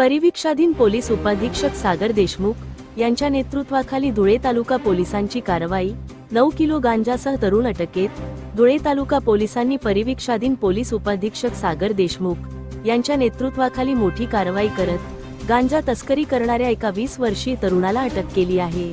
परिवीक्षाधीन police उपाधीक्षक सागर देशमुख यांच्या नेतृत्वाखाली धुळे तालुका पोलिसांची कारवाई नऊ किलो गांजासह तरुण अटकेत धुळे तालुका पोलिसांनी परिवीक्षाधीन पोलीस उपाधीक्षक सागर देशमुख यांच्या नेतृत्वाखाली मोठी कारवाई करत गांजा तस्करी करणाऱ्या एका वीस वर्षीय तरुणाला अटक केली आहे.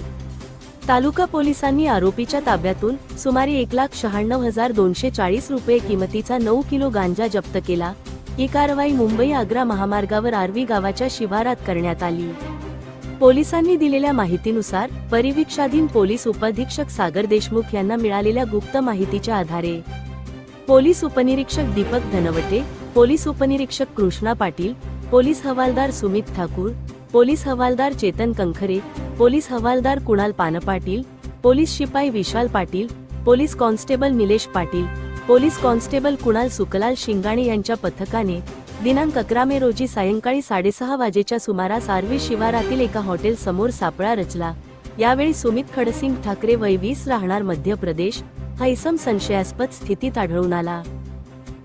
तालुका पोलिसांनी आरोपीच्या ताब्यातून सुमारे एक लाख शहाण्णव हजार दोनशे चाळीस रुपये किमतीचा नऊ किलो गांजा जप्त केला ही कारवाई मुंबई आग्रा महामार्गावर आर्वी गावाच्या शिवारात करण्यात आली. पोलिसांनी दिलेल्या माहितीनुसार परिवीक्षाधीन पोलीस उपाधीक्षक सागर देशमुख यांना मिळालेल्या गुप्त माहितीच्या आधारे. पोलीस उपनिरीक्षक दीपक धनवटे पोलीस उपनिरीक्षक कृष्णा पाटील पोलीस हवालदार सुमित ठाकूर पोलीस हवालदार चेतन कंखरे पोलीस हवालदार कुणाल पानपाटील पोलीस शिपाई Vishal Patil police constable Nilesh Patil police constable Kunal Suklal Shingane यांच्या पथकाने दिनांक अकरा मे रोजी सायंकाळी साडेसहा वाजेच्या सुमारास आर्वी शिवारातील एका हॉटेल समोर सापळा रचला. यावेळी सुमित खडसिंग ठाकरे वय वीस राहणार मध्य प्रदेश हा इसम संशयास्पद स्थितीत आढळून आला.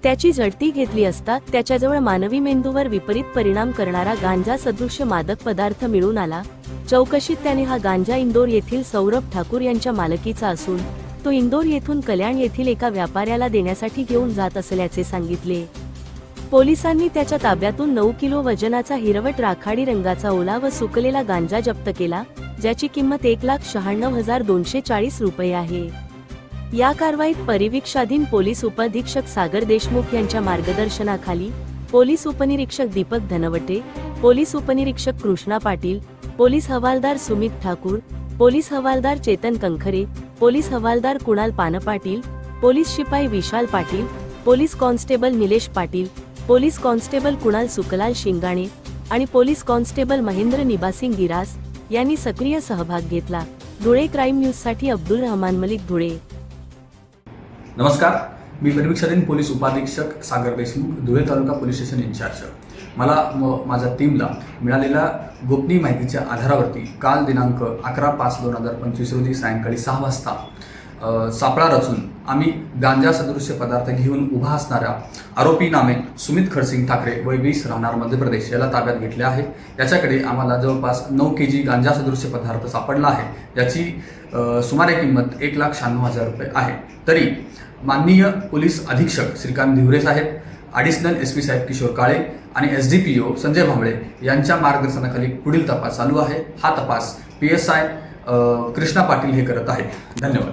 त्याची झडती घेतली असता त्याच्याजवळ मानवी मेंदूवर विपरीत परिणाम करणारा गांजा सदृश्य मादक पदार्थ मिळून आला. चौकशीत त्याने हा गांजा इंदोर येथील सौरभ ठाकूर यांच्या मालकीचा असून तो इंदोर येथून कल्याण येथील एका व्यापाऱ्याला देण्यासाठी घेऊन जात असल्याचे सांगितले. पोलिसांनी त्याच्या ताब्यातून नऊ किलो वजनाचा हिरवट राखाडी रंगाचा ओला व सुकलेला गांजा जप्त केला ज्याची किंमत एक लाख शहाण्णव हजार दोनशे चाळीस रुपये आहे. या कारवाईत परिवीक्षाधीन पोलीस उपाधीक्षक सागर देशमुख यांच्या मार्गदर्शनाखाली पोलीस उपनिरीक्षक दीपक धनवटे पोलीस उपनिरीक्षक कृष्णा पाटील पोलीस हवालदार सुमित ठाकूर पोलीस हवालदार चेतन कंखरे पोलीस हवालदार कुणाल पानपाटील पोलीस शिपाई Vishal Patil police constable Nilesh Patil police constable Kunal Suklal Shingane आणि पोलीस कॉन्स्टेबल महेंद्र निबासिंग गिरास यांनी सक्रिय सहभाग घेतला. धुळे क्राईम न्यूजसाठी अब्दुल रहमान मलिक धुळे. नमस्कार. मी परिवीक्षाधीन पोलीस उपाधीक्षक Sagar Deshmukh Dhule taluka police station incharge. मला माझ्या टीमला मिळालेल्या गोपनीय माहितीच्या आधारावरती काल दिनांक अकरा पाच दोन हजार पंचवीस रोजी सायंकाळी सहा वाजता सापळा रचून आम्ही गांजा सदृश्य पदार्थ घेऊन उभा असणाऱ्या आरोपी नामे सुमित खडसिंग ठाकरे वय वीस राहणार मध्य प्रदेश याला ताब्यात घेतले आहे. याच्याकडे आम्हाला जवळपास नऊ के जी गांजा सदृश्य पदार्थ सापडला आहे. याची सुमारे किंमत एक लाख शहाण्णव हजार रुपये आहे. तरी माननीय पोलीस अधीक्षक Shrikant Dhivare saheb additional S P saheb Kishor Kale आणि S D P O Sanjay Bhambale यांच्या मार्गदर्शनाखाली पुढील तपास चालू आहे. हा तपास P S I Krishna Patil हे करत आहेत. धन्यवाद.